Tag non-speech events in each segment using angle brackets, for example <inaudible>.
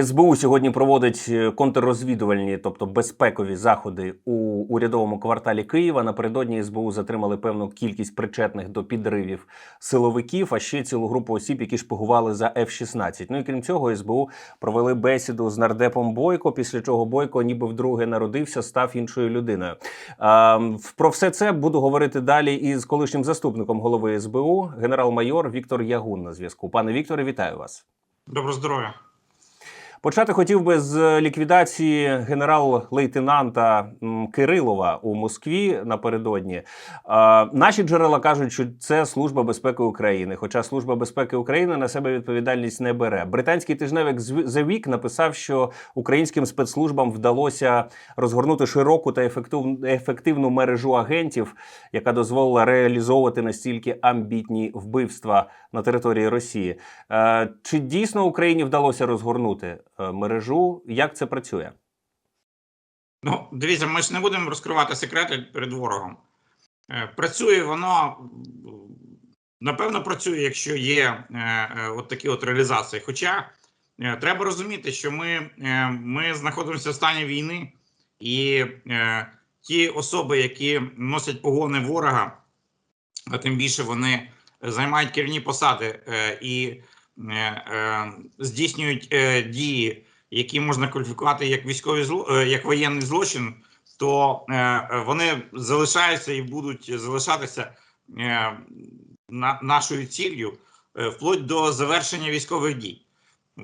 СБУ сьогодні проводить е, контррозвідувальні, тобто безпекові заходи у урядовому кварталі Києва. Напередодні СБУ затримали певну кількість причетних до підривів силовиків, а ще цілу групу осіб, які шпигували за F-16. Ну і крім цього, СБУ провели бесіду з нардепом Бойко. Після чого Бойко, ніби вдруге народився, став іншою людиною. А, про все це буду говорити далі із колишнім заступником голови СБУ, генерал-майор Віктор Ягун на зв'язку. Пане Вікторе, вітаю вас. Доброго здоров'я. Почати хотів би з ліквідації генерал-лейтенанта Кирилова у Москві напередодні. Наші джерела кажуть, що це служба безпеки України. Хоча служба безпеки України на себе відповідальність не бере. Британський тижневик «Зв- The Week написав, що українським спецслужбам вдалося розгорнути широку та ефектив- ефективну мережу агентів, яка дозволила реалізовувати настільки амбітні вбивства на території Росії. Е, Чи дійсно Україні вдалося розгорнути мережу? Як це працює? Ну, дивіться, ми ж не будемо розкривати секрети перед ворогом. Е, Працює воно, напевно, працює, якщо є е, е, от такі от реалізації. Хоча е, треба розуміти, що ми, е, ми знаходимося в стані війни, і е, ті особи, які носять погони ворога, а тим більше вони займають керівні посади е, і е, е, здійснюють е, дії, які можна кваліфікувати як військові зло, е, як воєнний злочин, то е, е, вони залишаються і будуть залишатися е, нашою ціллю е, вплоть до завершення військових дій.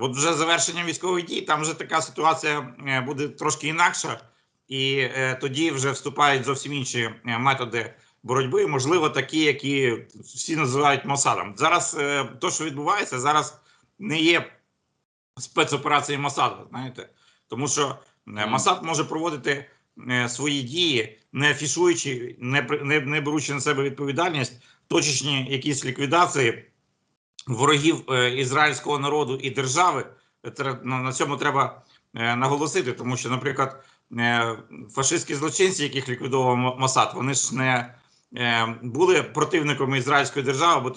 От вже завершення військових дій, там вже така ситуація е, буде трошки інакша, і е, тоді вже вступають зовсім інші е, методи боротьби, можливо, такі, які всі називають Мосадом. Зараз е, то, що відбувається, зараз не є спецоперації Масаду, знаєте, тому що е, Масад може проводити е, свої дії, не афішуючи, не, не, не беручи на себе відповідальність, точечні якісь ліквідації ворогів е, ізраїльського народу і держави. Тре- На, на цьому треба е, наголосити, тому що, наприклад, фашистські злочинці, яких ліквідував Масад, вони ж не були противниками ізраїльської держави, бо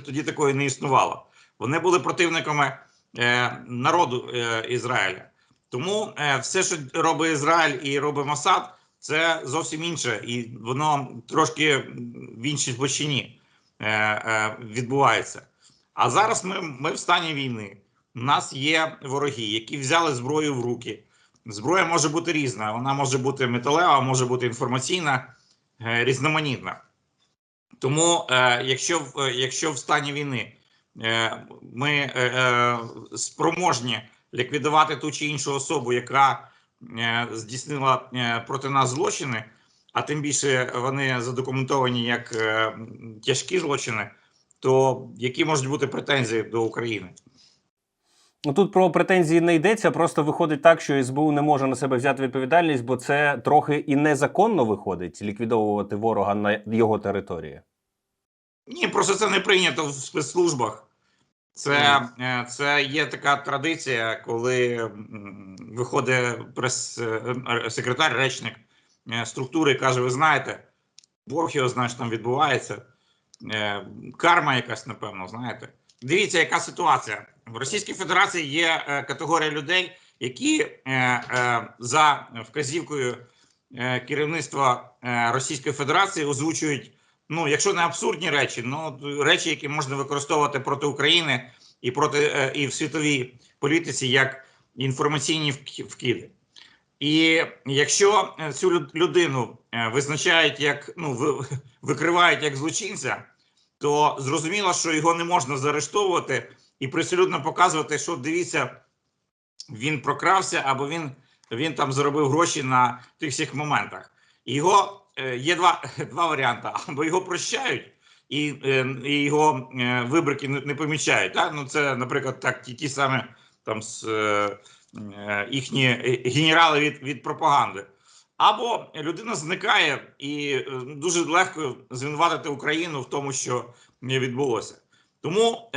тоді такої не існувало. Вони були противниками е, народу е, Ізраїля. Тому е, все, що робить Ізраїль і робить Масад, це зовсім інше, і воно трошки в іншій площині е, е, відбувається. А зараз ми, ми в стані війни. У нас є вороги, які взяли зброю в руки. Зброя може бути різна. Вона може бути металева, може бути інформаційна, е, різноманітна. Тому, е, якщо, е, якщо в стані війни е, ми е, е, спроможні ліквідувати ту чи іншу особу, яка е, здійснила е, проти нас злочини, а тим більше вони задокументовані як е, тяжкі злочини, то які можуть бути претензії до України? Ну тут про претензії не йдеться. Просто виходить так, що СБУ не може на себе взяти відповідальність, бо це трохи і незаконно виходить ліквідовувати ворога на його території. Ні, просто це не прийнято в спецслужбах. Це, е, це є така традиція, коли виходить прес-секретар, речник е, структури і каже: ви знаєте, Бог його знає, що там відбувається. Е, Карма якась, напевно, знаєте. Дивіться, яка ситуація. В Російській Федерації є е, категорія людей, які е, е, за вказівкою керівництва Російської Федерації озвучують ну, якщо не абсурдні речі, ну речі, які можна використовувати проти України і проти і в світовій політиці як інформаційні вк- вкиди. І якщо цю людину визначають як ну викривають як злочинця, то зрозуміло, що його не можна заарештовувати і присолюдно показувати, що дивіться, він прокрався або він, він там заробив гроші на тих всіх моментах. Його е, є два, <laughs> два варіанти: або його прощають, і, е, і його е, вибрики не, помічають. Так? Ну, це, наприклад, так, ті, ті самі там з, їхні генерали від, від пропаганди. Або людина зникає і дуже легко звинуватити Україну в тому, що не відбулося. Тому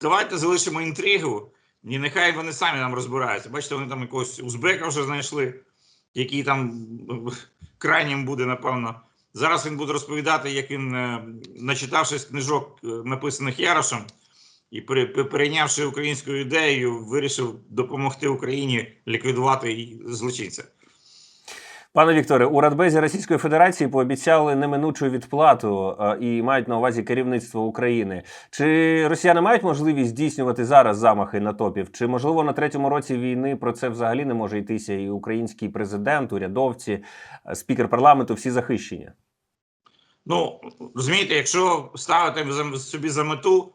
давайте залишимо інтригу, і нехай вони самі нам розбираються. Бачите, вони там якогось узбека вже знайшли, який там <laughs> крайнім буде, напевно. Зараз він буде розповідати, як він, е, начитавшись книжок, е, написаних Ярошем, і перейнявши українську ідею, вирішив допомогти Україні ліквідувати злочинця. Пане Вікторе, у Радбезі Російської Федерації пообіцяли неминучу відплату е, і мають на увазі керівництво України. Чи росіяни мають можливість здійснювати зараз замахи на топів? Чи можливо на третьому році війни про це взагалі не може йтися? І український президент, урядовці, е, спікер парламенту всі захищені? Ну, розумієте, якщо ставити собі за мету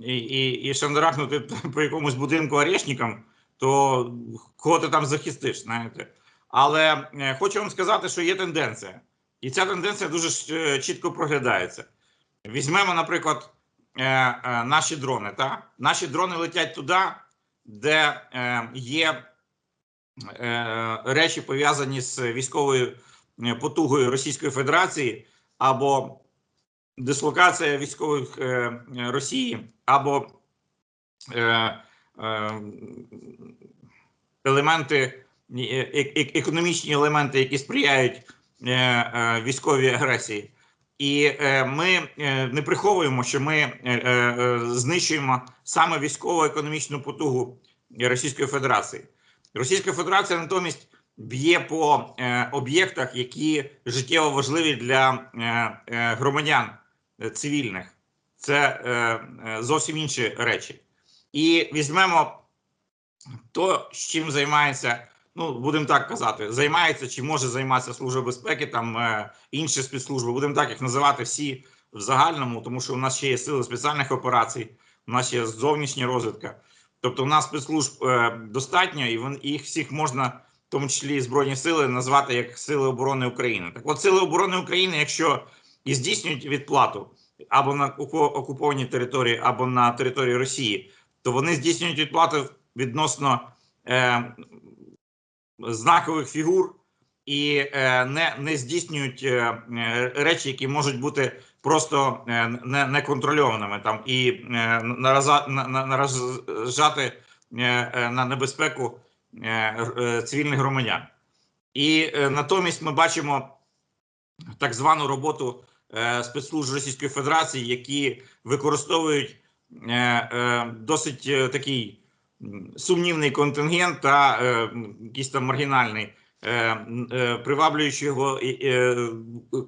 і, і, і шандарахнути <laughs> по якомусь будинку орешникам, то кого ти там захистиш, знаєте. Але е, хочу вам сказати, що є тенденція. І ця тенденція дуже е, чітко проглядається. Візьмемо, наприклад, е, наші дрони. Та? Наші дрони летять туди, де є речі пов'язані з військовою потугою Російської Федерації або дислокація військових Росії, або елементи, економічні елементи, які сприяють е, е, військовій агресії. І е, ми е, не приховуємо, що ми е, е, знищуємо саме військово-економічну потугу Російської Федерації. Російська Федерація натомість б'є по е, об'єктах, які життєво важливі для е, е, громадян е, цивільних. Це е, е, зовсім інші речі. І візьмемо то, чим займається, ну будемо так казати, займається чи може займатися Служба безпеки, там е, інші спецслужби, будемо так їх називати всі в загальному, тому що у нас ще є сили спеціальних операцій, у нас є зовнішня розвідка. Тобто, у нас спецслужб е, достатньо, і вон, їх всіх можна, в тому числі збройні сили, назвати як Сили оборони України. Так, от Сили оборони України, якщо і здійснюють відплату або на оку- окупованій території, або на території Росії, то вони здійснюють відплату відносно е, знакових фігур і е, не, не здійснюють е, е, речі, які можуть бути просто не, неконтрольованими там і наражати на небезпеку цивільних громадян. І натомість ми бачимо так звану роботу спецслужб Російської Федерації, які використовують досить такий сумнівний контингент та е, якийсь там маргінальний, е, е, приваблюючи його е, е,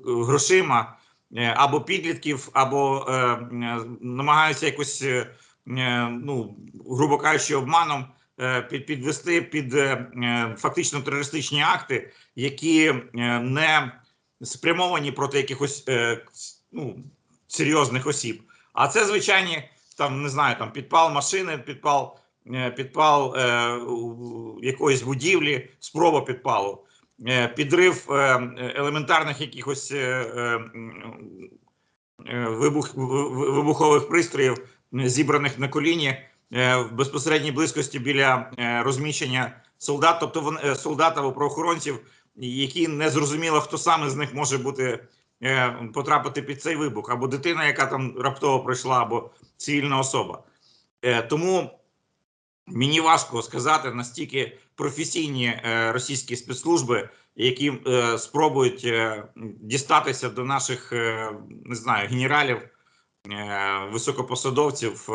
грошима е, або підлітків, або е, м, намагаються якось, е, е, ну, грубо кажучи, обманом е, під, підвести під е, е, фактично терористичні акти, які е, не спрямовані проти якихось е, ну, серйозних осіб. А це звичайні там не знаю, там підпал машини, підпал, е, підпал е, якоїсь будівлі, спроба підпалу, е, підрив е, елементарних якихось е, е, е, вибух, вибухових пристроїв, е, зібраних на коліні е, в безпосередній близькості біля е, розміщення солдат, тобто вони е, солдат або правоохоронців, які не зрозуміло, хто саме з них може бути е, потрапити під цей вибух, або дитина, яка там раптово прийшла, або цивільна особа. Е, Тому мені важко сказати настільки професійні е, російські спецслужби, які е, спробують е, дістатися до наших не знаю генералів, високопосадовців,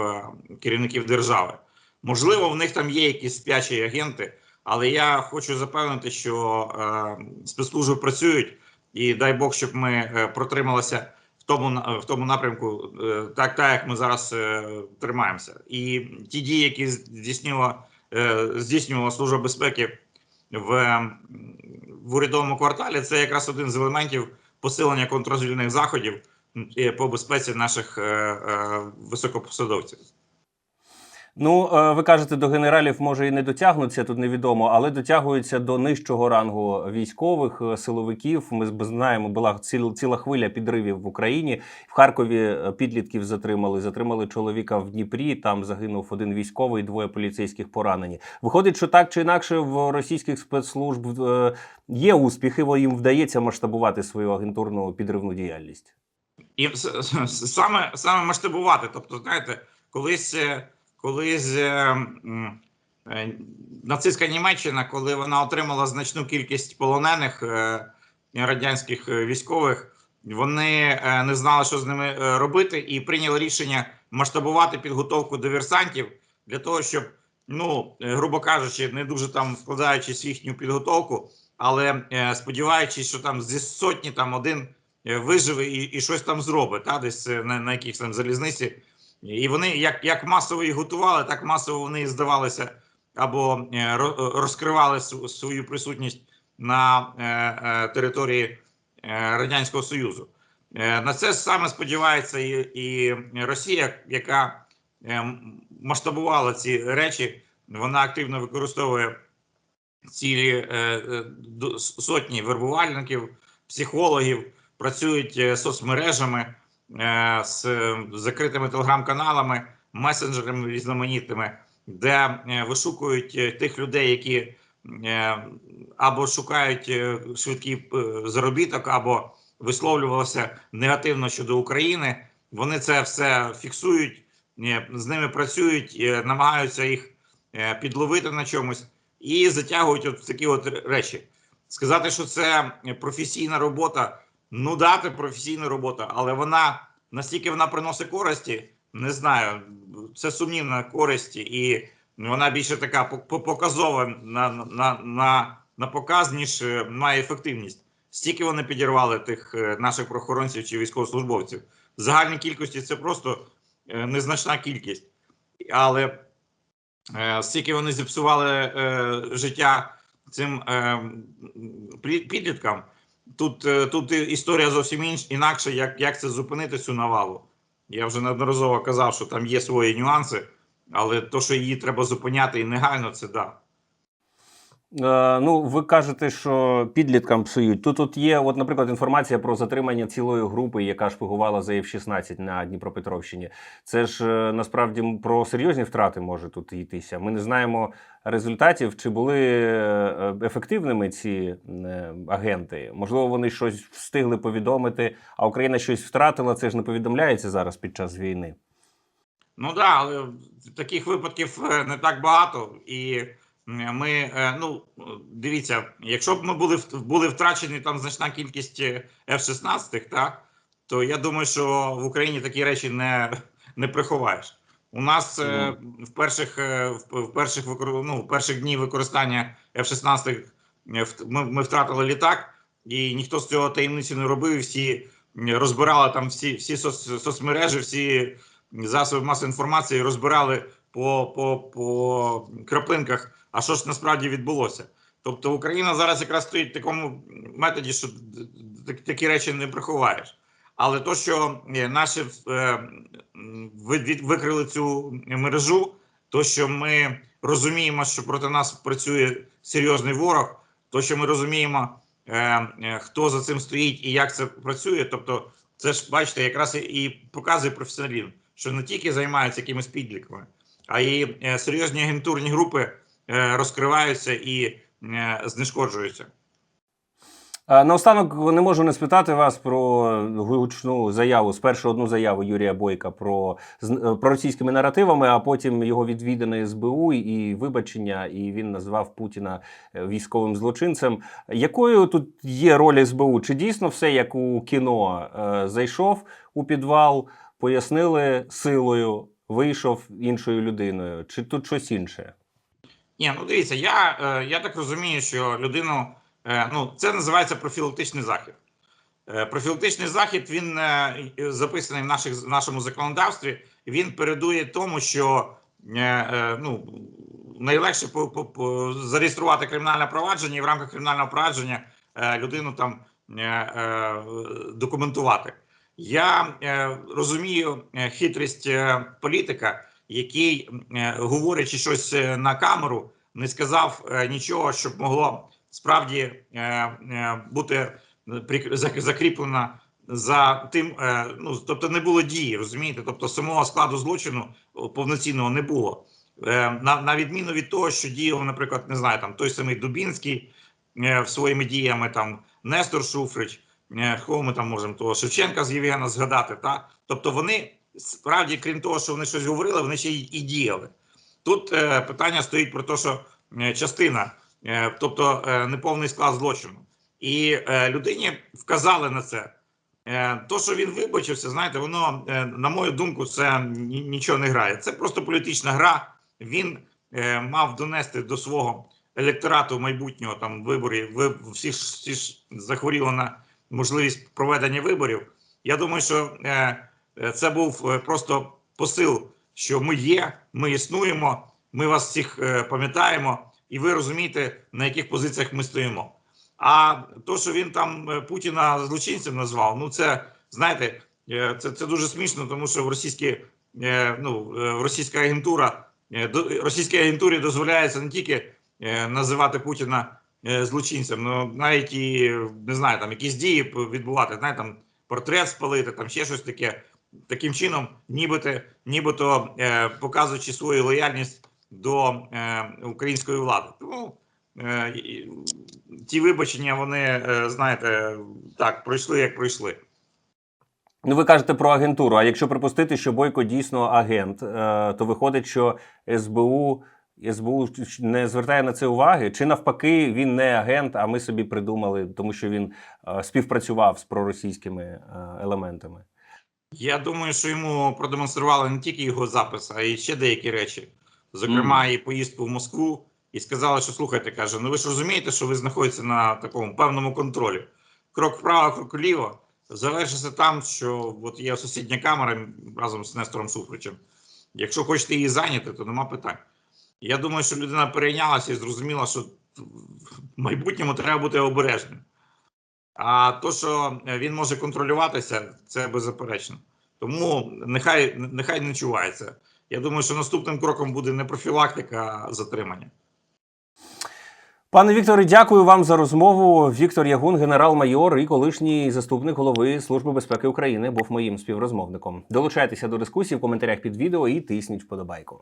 керівників держави. Можливо, в них там є якісь спячі агенти, але я хочу запевнити, що спецслужби працюють, і дай Бог, щоб ми протрималися в тому в тому напрямку, е, так, так як ми зараз е, тримаємося. І ті дії, які здійснила е, здійснювала служба безпеки в, в урядовому кварталі, це якраз один з елементів посилення контрозвільних заходів по безпеці наших високопосадовців. Ну, е, ви кажете, до генералів може і не дотягнуться, тут невідомо, але дотягуються до нижчого рангу військових е, силовиків. Ми знаємо, була ціл, ціла хвиля підривів в Україні. В Харкові е, підлітків затримали. Затримали чоловіка в Дніпрі. Там загинув один військовий, двоє поліцейських поранені. Виходить, що так чи інакше в російських спецслужб є успіхи, бо їм вдається масштабувати свою агентурну підривну діяльність. І саме, саме масштабувати. Тобто, знаєте, колись, колись е, е, нацистська Німеччина, коли вона отримала значну кількість полонених е, радянських військових, вони не знали, що з ними робити, і прийняли рішення масштабувати підготовку диверсантів для того, щоб, ну, грубо кажучи, не дуже там вкладаючись в їхню підготовку, але сподіваючись, що там зі сотні там один виживе і, і щось там зробить, та, десь на, на якихось там залізниці. І вони як, як масово їх готували, так масово вони здавалися або е, розкривали свою присутність на е, е, території е, Радянського Союзу. Е, На це саме сподівається і, і Росія, яка е, масштабувала ці речі. Вона активно використовує цілі е, е, сотні вербувальників, психологів, працюють е, соцмережами е, з е, закритими телеграм-каналами, месенджерами різноманітними, де е, вишукують е, тих людей, які е, або шукають е, швидкий е, заробіток, або висловлювалися негативно щодо України. Вони це все фіксують, е, з ними працюють, е, намагаються їх е, підловити на чомусь і затягують от такі от речі. Сказати, що це професійна робота, ну да, це професійна робота, але вона настільки вона приносить користі, не знаю. Це сумнівна користь, і вона більше така по- по- показова на, на, на, на показ, ніж е, має ефективність. Стільки вони підірвали тих е, наших прохоронців чи військовослужбовців. В загальній кількості це просто е, незначна кількість. Але стільки вони зіпсували життя цим підліткам. Тут, е, тут історія зовсім інш, інакша, як, як це зупинити цю навалу. Я вже неодноразово казав, що там є свої нюанси, але то, що її треба зупиняти і негайно, це да. Е, ну, ви кажете, що підліткам псують. Тут, тут є, от, наприклад, інформація про затримання цілої групи, яка шпигувала за F-16 на Дніпропетровщині. Це ж е, насправді про серйозні втрати може тут йтися. Ми не знаємо результатів, чи були е, ефективними ці агенти. Можливо, вони щось встигли повідомити, а Україна щось втратила. Це ж не повідомляється зараз під час війни. Ну так, да, але таких випадків не так багато. І ми, е, ну дивіться, якщо б ми були були втрачені там значна кількість е, F-16, так, то я думаю, що в Україні такі речі не, не приховаєш. У нас е, в перших е, в, перших ну, в перших днів використання F-16 е, ми, ми втратили літак, і ніхто з цього таємниці не робив. Всі розбирали там всі, всі соц, соцмережі, всі засоби масової інформації розбирали по, по, по краплинках, а що ж насправді відбулося. Тобто Україна зараз якраз стоїть в такому методі, що такі речі не приховаєш. Але то, що е, наші е, викрили цю мережу, то, що ми розуміємо, що проти нас працює серйозний ворог, то, що ми розуміємо, е, е, хто за цим стоїть і як це працює, тобто це ж бачите, якраз і показує професіоналізм, що не тільки займаються якимись підліками, а й е, серйозні агентурні групи е, розкриваються і е, знешкоджуються. Наостанок не можу не спитати вас про гучну заяву, спершу одну заяву Юрія Бойка про, про російськими наративами, а потім його відвідане СБУ і вибачення, і він назвав Путіна військовим злочинцем. Якою тут є роль СБУ? Чи дійсно все як у кіно зайшов у підвал, пояснили силою, вийшов іншою людиною? Чи тут щось інше? Ні, ну дивіться, я, е, я так розумію, що людину, е, ну це називається профілактичний захід. Е, профілактичний захід він записаний в, наших, в нашому законодавстві. Він передує тому, що ну, найлегше по, по, по, зареєструвати кримінальне провадження і в рамках кримінального провадження людину там документувати. Я е, розумію е, хитрість е, політика, який, говорячи щось на камеру, не сказав нічого, щоб могло справді бути прик- закріплено за тим. Ну тобто не було дії, розумієте? Тобто самого складу злочину повноцінного не було. На, на відміну від того, що діяв, наприклад, не знаю, там той самий Дубінський своїми діями, там Нестор Шуфрич, кого ми там можемо того Шевченка з Євгена згадати. Та? Тобто вони справді, крім того, що вони щось говорили, вони ще й і діяли. Тут е, питання стоїть про те, що е, частина, е, тобто е, неповний склад злочину. І е, людині вказали на це. Е, То, що він вибачився, знаєте, воно, е, на мою думку, це нічого не грає. Це просто політична гра. Він е, мав донести до свого електорату майбутнього там виборів. Ви всі ж захворіли на можливість проведення виборів. Я думаю, що е, е, це був е, просто посил, що ми є, ми існуємо, ми вас всіх пам'ятаємо, і ви розумієте, на яких позиціях ми стоїмо. А то, що він там Путіна злочинцем назвав, ну це знаєте, це, це дуже смішно, тому що в російській ну, російська агентура російській агентурі дозволяється не тільки називати Путіна е, злочинцем, ну навіть і не знаю, там якісь дії відбувати, знаєте, там портрет спалити, там ще щось таке. Таким чином, нібито, нібито е, показуючи свою лояльність до е, української влади. Тому е, ті вибачення, вони, е, знаєте, так, пройшли, як пройшли. Ну, ви кажете про агентуру. А якщо припустити, що Бойко дійсно агент, е, то виходить, що СБУ. СБУ не звертає на це уваги, чи навпаки, він не агент, а ми собі придумали, тому що він е, співпрацював з проросійськими е, елементами. Я думаю, що йому продемонстрували не тільки його запис, а й ще деякі речі. Зокрема, і поїздку в Москву, і сказали, що слухайте, каже, ну ви ж розумієте, що ви знаходитеся на такому певному контролі. Крок вправо, крок вліво. Завершиться там, що от є сусідня камера разом з Нестором Суфричем. Якщо хочете її зайняти, то нема питань. Я думаю, що людина перейнялася і зрозуміла, що в майбутньому треба бути обережним. А то, що він може контролюватися, це беззаперечно. Тому нехай, нехай не чувається. Я думаю, що наступним кроком буде не профілактика, а затримання. Пане Вікторе, дякую вам за розмову. Віктор Ягун, генерал-майор і колишній заступник голови Служби безпеки України, був моїм співрозмовником. Долучайтеся до дискусії в коментарях під відео і тисніть вподобайку.